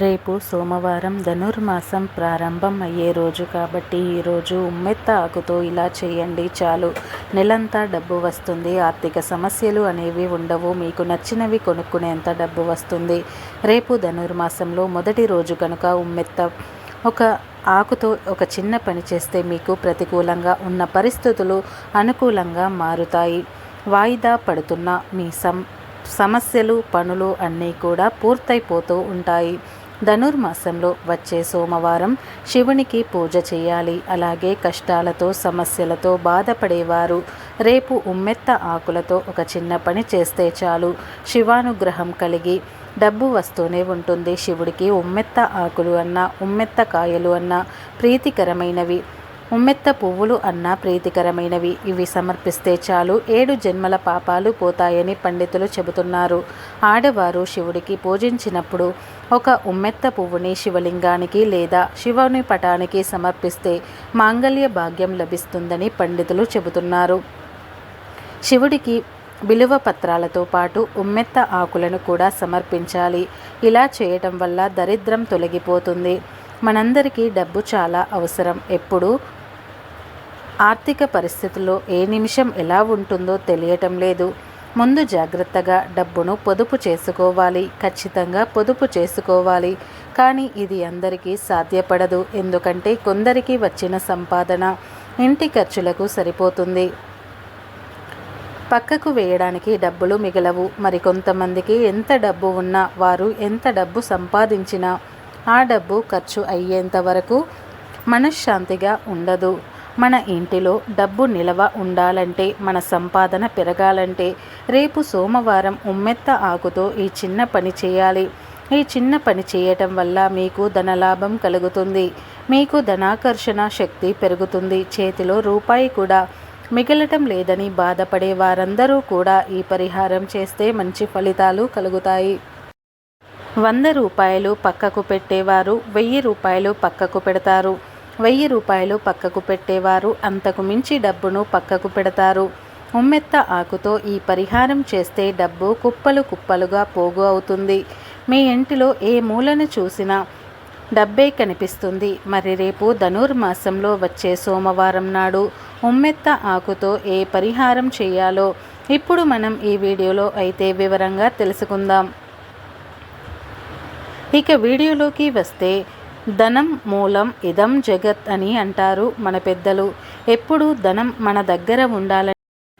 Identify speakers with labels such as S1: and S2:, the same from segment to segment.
S1: రేపు సోమవారం ధనుర్మాసం ప్రారంభం అయ్యే రోజు కాబట్టి ఈరోజు ఉమ్మెత్త ఆకుతో ఇలా చేయండి చాలు. నెలంతా డబ్బు వస్తుంది. ఆర్థిక సమస్యలు అనేవి ఉండవు. మీకు నచ్చినవి కొనుక్కునేంత డబ్బు వస్తుంది. రేపు ధనుర్మాసంలో మొదటి రోజు కనుక ఉమ్మెత్త ఒక ఆకుతో ఒక చిన్న పని చేస్తే మీకు ప్రతికూలంగా ఉన్న పరిస్థితులు అనుకూలంగా మారుతాయి. వాయిదా పడుతున్న మీ సం సమస్యలు పనులు అన్నీ కూడా పూర్తయిపోతూ ఉంటాయి. ధనుర్మాసంలో వచ్చే సోమవారం శివునికి పూజ చేయాలి. అలాగే కష్టాలతో సమస్యలతో బాధపడేవారు రేపు ఉమ్మెత్త ఆకులతో ఒక చిన్న పని చేస్తే చాలు. శివానుగ్రహం కలిగి డబ్బు వస్తూనే ఉంటుంది. శివుడికి ఉమ్మెత్త ఆకులు అన్న ఉమ్మెత్త కాయలు అన్న ప్రీతికరమైనవి. ఉమ్మెత్త పువ్వులు అన్న ప్రీతికరమైనవి. ఇవి సమర్పిస్తే చాలు. ఏడు జన్మల పాపాలు పోతాయని పండితులు చెబుతున్నారు. ఆడవారు శివుడికి పూజించినప్పుడు ఒక ఉమ్మెత్త పువ్వుని శివలింగానికి లేదా శివుని పటానికి సమర్పిస్తే మాంగళ్య భాగ్యం లభిస్తుందని పండితులు చెబుతున్నారు. శివుడికి విలువ పత్రాలతో పాటు ఉమ్మెత్త ఆకులను కూడా సమర్పించాలి. ఇలా చేయటం వల్ల దరిద్రం తొలగిపోతుంది. మనందరికీ డబ్బు చాలా అవసరం. ఎప్పుడు ఆర్థిక పరిస్థితుల్లో ఏ నిమిషం ఎలా ఉంటుందో తెలియటం లేదు. ముందు జాగ్రత్తగా డబ్బును పొదుపు చేసుకోవాలి. ఖచ్చితంగా పొదుపు చేసుకోవాలి. కానీ ఇది అందరికీ సాధ్యపడదు. ఎందుకంటే కొందరికి వచ్చిన సంపాదన ఇంటి ఖర్చులకు సరిపోతుంది. పక్కకు వేయడానికి డబ్బులు మిగలవు. మరికొంతమందికి ఎంత డబ్బు ఉన్నా వారు ఎంత డబ్బు సంపాదించినా ఆ డబ్బు ఖర్చు అయ్యేంత వరకు మనశ్శాంతిగా ఉండదు. మన ఇంటిలో డబ్బు నిలవ ఉండాలంటే మన సంపాదన పెరగాలంటే రేపు సోమవారం ఉమ్మెత్త ఆకుతో ఈ చిన్న పని చేయాలి. ఈ చిన్న పని చేయటం వల్ల మీకు ధనలాభం కలుగుతుంది. మీకు ధనాకర్షణ శక్తి పెరుగుతుంది. చేతిలో రూపాయి కూడా మిగలటం లేదని బాధపడే వారందరూ కూడా ఈ పరిహారం చేస్తే మంచి ఫలితాలు కలుగుతాయి. వంద రూపాయలు పక్కకు పెట్టేవారు వెయ్యి రూపాయలు పక్కకు పెడతారు. వెయ్యి రూపాయలు పక్కకు పెట్టేవారు. అంతకు మించి డబ్బును పక్కకు పెడతారు. ఉమ్మెత్త ఆకుతో ఈ పరిహారం చేస్తే డబ్బు కుప్పలు కుప్పలుగా పోగు అవుతుంది. మీ ఇంటిలో ఏ మూలను చూసినా డబ్బే కనిపిస్తుంది. మరి రేపు ధనుర్మాసంలో వచ్చే సోమవారం నాడు ఉమ్మెత్త ఆకుతో ఏ పరిహారం చేయాలో ఇప్పుడు మనం ఈ వీడియోలో అయితే వివరంగా తెలుసుకుందాం. ఇక వీడియోలోకి వస్తే ధనం మూలం ఇదం జగత్ అని అంటారు మన పెద్దలు. ఎప్పుడు ధనం మన దగ్గర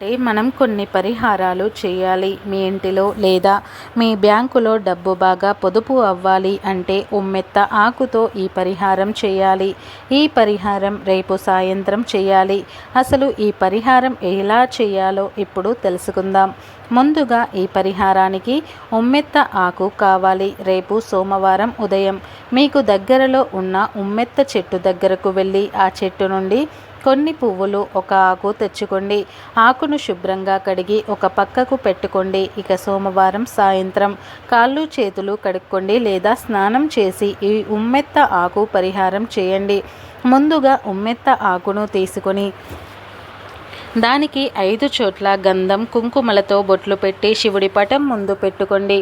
S1: అంటే మనం కొన్ని పరిహారాలు చేయాలి. మీ ఇంటిలో లేదా మీ బ్యాంకులో డబ్బు బాగా పొదుపు అవ్వాలి అంటే ఉమ్మెత్త ఆకుతో ఈ పరిహారం చేయాలి. ఈ పరిహారం రేపు సాయంత్రం చేయాలి. అసలు ఈ పరిహారం ఎలా చేయాలో ఇప్పుడు తెలుసుకుందాం. ముందుగా ఈ పరిహారానికి ఉమ్మెత్త ఆకు కావాలి. రేపు సోమవారం ఉదయం మీకు దగ్గరలో ఉన్న ఉమ్మెత్త చెట్టు దగ్గరకు వెళ్ళి ఆ చెట్టు నుండి కొన్ని పువ్వులు ఒక ఆకు తెచ్చుకోండి. ఆకును శుభ్రంగా కడిగి ఒక పక్కకు పెట్టుకోండి. ఇక సోమవారం సాయంత్రం కాళ్ళు చేతులు కడుక్కోండి లేదా స్నానం చేసి ఈ ఉమ్మెత్త ఆకు పరిహారం చేయండి. ముందుగా ఉమ్మెత్త ఆకును తీసుకొని దానికి ఐదు చోట్ల గంధం కుంకుమలతో బొట్లు పెట్టి శివుడి పటం ముందు పెట్టుకోండి.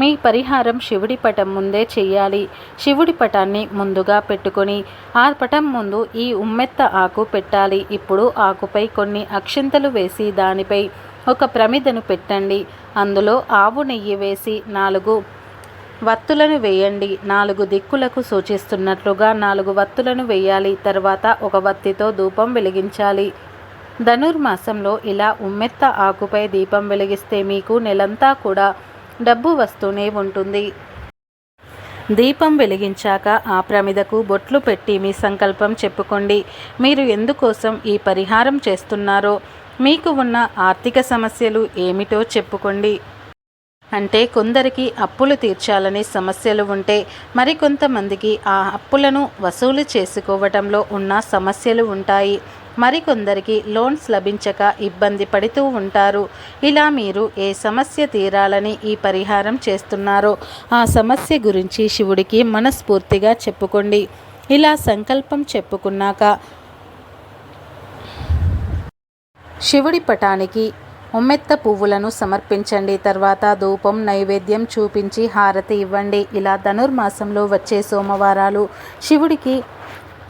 S1: మీ పరిహారం శివుడి పటం ముందే చెయ్యాలి. శివుడి పటాన్ని ముందుగా పెట్టుకొని ఆ పటం ముందు ఈ ఉమ్మెత్త ఆకు పెట్టాలి. ఇప్పుడు ఆకుపై కొన్ని అక్షింతలు వేసి దానిపై ఒక ప్రమిదను పెట్టండి. అందులో ఆవు నెయ్యి వేసి నాలుగు వత్తులను వేయండి. నాలుగు దిక్కులకు సూచిస్తున్నట్లుగా నాలుగు వత్తులను వేయాలి. తర్వాత ఒక వత్తితో ధూపం వెలిగించాలి. ధనుర్మాసంలో ఇలా ఉమ్మెత్త ఆకుపై దీపం వెలిగిస్తే మీకు నెలంతా కూడా డబ్బు వస్తూనే ఉంటుంది. దీపం వెలిగించాక ఆ ప్రమిదకు బొట్లు పెట్టి మీ సంకల్పం చెప్పుకోండి. మీరు ఎందుకోసం ఈ పరిహారం చేస్తున్నారో మీకు ఉన్న ఆర్థిక సమస్యలు ఏమిటో చెప్పుకోండి. అంటే కొందరికి అప్పులు తీర్చాలని సమస్యలు ఉంటే మరికొంతమందికి ఆ అప్పులను వసూలు చేసుకోవటంలో ఉన్న సమస్యలు ఉంటాయి. మరికొందరికి లోన్స్ లభించక ఇబ్బంది పడుతూ ఉంటారు. ఇలా మీరు ఏ సమస్య తీరాలని ఈ పరిహారం చేస్తున్నారో? ఆ సమస్య గురించి శివుడికి మనస్ఫూర్తిగా చెప్పుకోండి. ఇలా సంకల్పం చెప్పుకున్నాక శివుడి పటానికి ఉమ్మెత్త పువ్వులను సమర్పించండి. తర్వాత ధూపం నైవేద్యం చూపించి హారతి ఇవ్వండి. ఇలా ధనుర్మాసంలో వచ్చే సోమవారాలు శివుడికి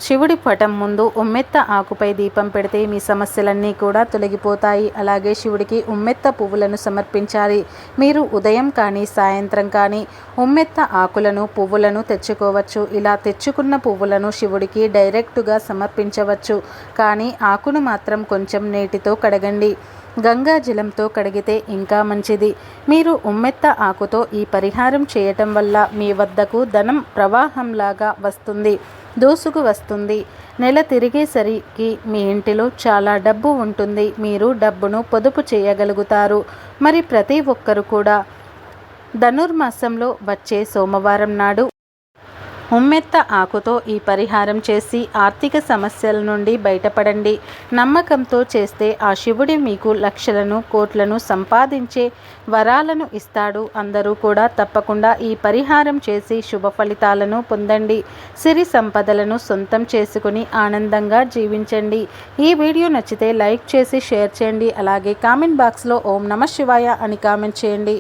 S1: శివుడి పటం ముందు ఉమ్మెత్త ఆకుపై దీపం పెడితే మీ సమస్యలన్నీ కూడా తొలగిపోతాయి. అలాగే శివుడికి ఉమ్మెత్త పువ్వులను సమర్పించాలి. మీరు ఉదయం కానీ సాయంత్రం కానీ ఉమ్మెత్త ఆకులను పువ్వులను తెచ్చుకోవచ్చు. ఇలా తెచ్చుకున్న పువ్వులను శివుడికి డైరెక్టుగా సమర్పించవచ్చు. కానీ ఆకును మాత్రం కొంచెం నీటితో కడగండి. గంగా జలంతో కడిగితే ఇంకా మంచిది. మీరు ఉమ్మెత్త ఆకుతో ఈ పరిహారం చేయటం వల్ల మీ వద్దకు ధనం ప్రవాహంలాగా వస్తుంది. దోసుకు వస్తుంది. నెల తిరిగేసరికి మీ ఇంటిలో చాలా డబ్బు ఉంటుంది. మీరు డబ్బును పొదుపు చేయగలుగుతారు. మరి ప్రతి ఒక్కరు కూడా. ధనుర్మాసంలో వచ్చే సోమవారం నాడు ఉమ్మెత్త ఆకుతో ఈ పరిహారం చేసి ఆర్థిక సమస్యల నుండి బయటపడండి. నమ్మకంతో చేస్తే ఆ శివుడి మీకు లక్షలను కోట్లను సంపాదించే వరాలను ఇస్తాడు. అందరూ కూడా తప్పకుండా ఈ పరిహారం చేసి శుభ ఫలితాలను పొందండి. సిరి సంపదలను సొంతం చేసుకుని ఆనందంగా జీవించండి. ఈ వీడియో నచ్చితే లైక్ చేసి షేర్ చేయండి. అలాగే కామెంట్ బాక్స్లో ఓం నమ శివాయ అని కామెంట్ చేయండి.